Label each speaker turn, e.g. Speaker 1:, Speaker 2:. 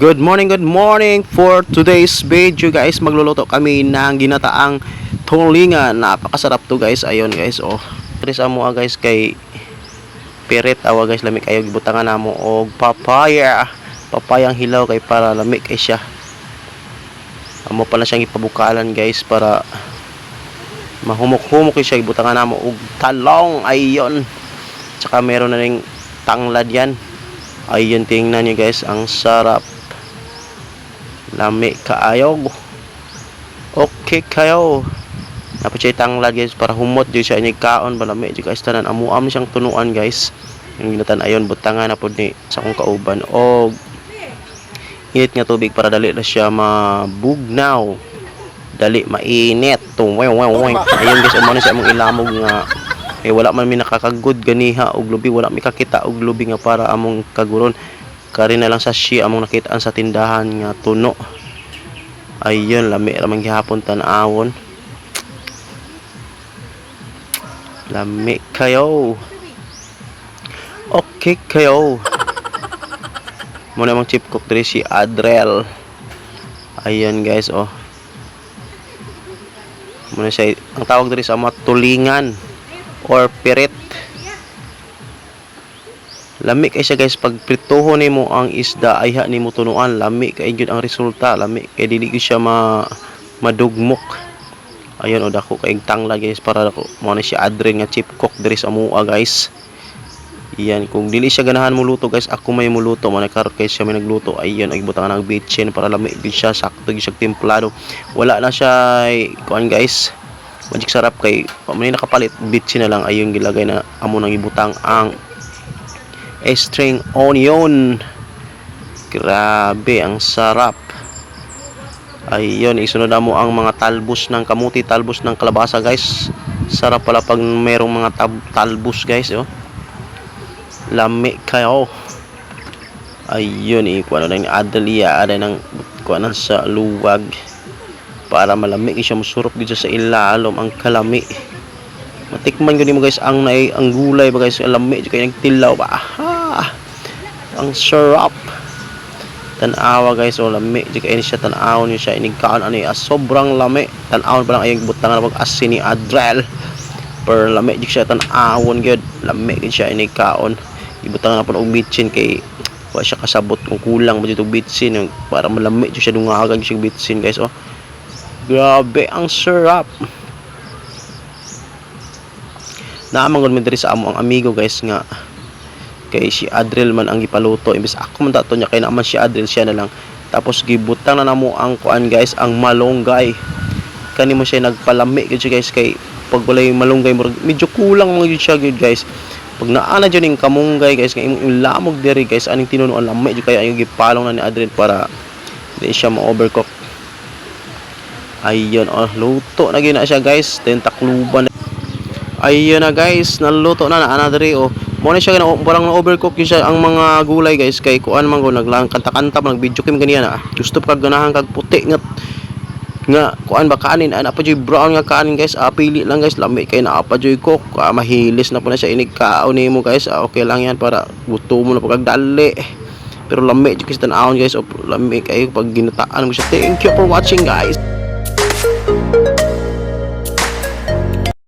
Speaker 1: Good morning, good morning for today's video guys. Magluluto kami ng ginataang tulingan. Napakasarap to guys. Ayun guys, oh. Tres amo guys kay Pirit awa guys lamig kayo gibutangan namo og papaya. Papayang hilaw kay para lamig kay siya. Amo pala siyang ipabukalan guys para mahumok-humok siya gibutangan namo og talong. Ayun. Tsaka meron na ring tanglad yan. Ayun tingnan niyo guys, ang sarap. Lami kaayo. Okay kayo. Napachay tanglad guys para humot di siya inig kaon balami di guys tanan amuam siyang tunuan guys. Yung ginatan ayon butangan na pud ni sa akong kauban og init nga tubig para dali na siya mabugnaw. Dali mainit. Tumoy wow wow. Ayun guys umano siya among ilamog nga eh wala man mi nakakagud ganiha og lubi wala mi kakita og lubi nga para among kaguron kari na lang sa siya among nakitaan sa tindahan nga tuno. Ayun lami ramang gihapon tan-awon. Lami kayo. Okay kayo. Mo namang chip cook si Adrel. Ayun guys oh. Muna siya ang tawag diri sa mga tulingan or pirit lami kay siya guys. Pag prituho nimo ang isda ay ha nimo tunuan. Lami kay gyud ang resulta. Lami kay dili gyud siya ma madugmok. Ayun o dako kay tangla guys para dako. Mo na siya adren nga chip cook diri sa mua guys. Yan kung dili siya ganahan mo luto guys ako may muluto man karot kay siya may nagluto. Ayun ay butang ng bitchin para lami gyud siya sakto gyud siya templado. Wala na siya kuan guys. Magic sarap kay pamani nakapalit bitchin na lang. Ayun gilagay na amo nang ibutang ang string onion. Grabe ang sarap. Ayun isunod mo ang mga talbos ng kamuti talbos ng kalabasa guys. Sarap pala pag merong mga talbos guys oh. Lami kayo. Ayun eh kuha na ng adalia ada ng kuha na sa luwag. Para malamig siya musurop dito sa ilalom ang kalami. Matikman ko mo guys ang nai ang gulay ba guys? Ang lami kaya nagtilaw ba? Ah, ang sarap tanawa guys. O lami. Di kaya siya. Tanaw niyo siya. Inigkaan ano ah, sobrang lami. Tanaw pa lang ayong butang na pag asin ni Adrel. Per lami. Di siya tanawon gyud lami gid siya inigkaon. Ibutang na po og bitchin kay wa siya kasabot kung kulang ba dito yung para malami. Siya dungagag siya bitsin guys oh. Grabe, ang sarap. Naamang diri sa amo ang amigo guys nga kay si Adrel man ang gipaluto imbes ako man dato niya kay naman si Adrel siya na lang tapos gibutang na namo ang kuan guys ang malunggay kani mo siya nagpalami gyud guys kay pag walay malunggay murag medyo kulang mo gyud siya gyud guys pag naana dyan yung kamunggay guys nga imong lamog diri guys aning tinuno ang lami gyud kaya yung gipalong na ni Adrel para di siya ma-overcook Ayun, oh, luto na gina siya guys. Tentakluban. Ayun na guys, naluto na na another oh. Mo na siya na parang na overcook yun siya ang mga gulay guys. Kay kuan man go naglang kanta-kanta nag video kim ganiya na. Gusto pa kag ganahan kag puti nga nga kuan ba kanin ana pa joy brown nga kanin guys. Ah, lang guys lami kay naa pa joy cook. Ah, mahilis na po na siya inig kaon nimo guys. Ah, okay lang yan para gusto mo na pag dali. Pero lami jud kasi tan guys. O lami kay pag ginataan mo siya. Thank you for watching guys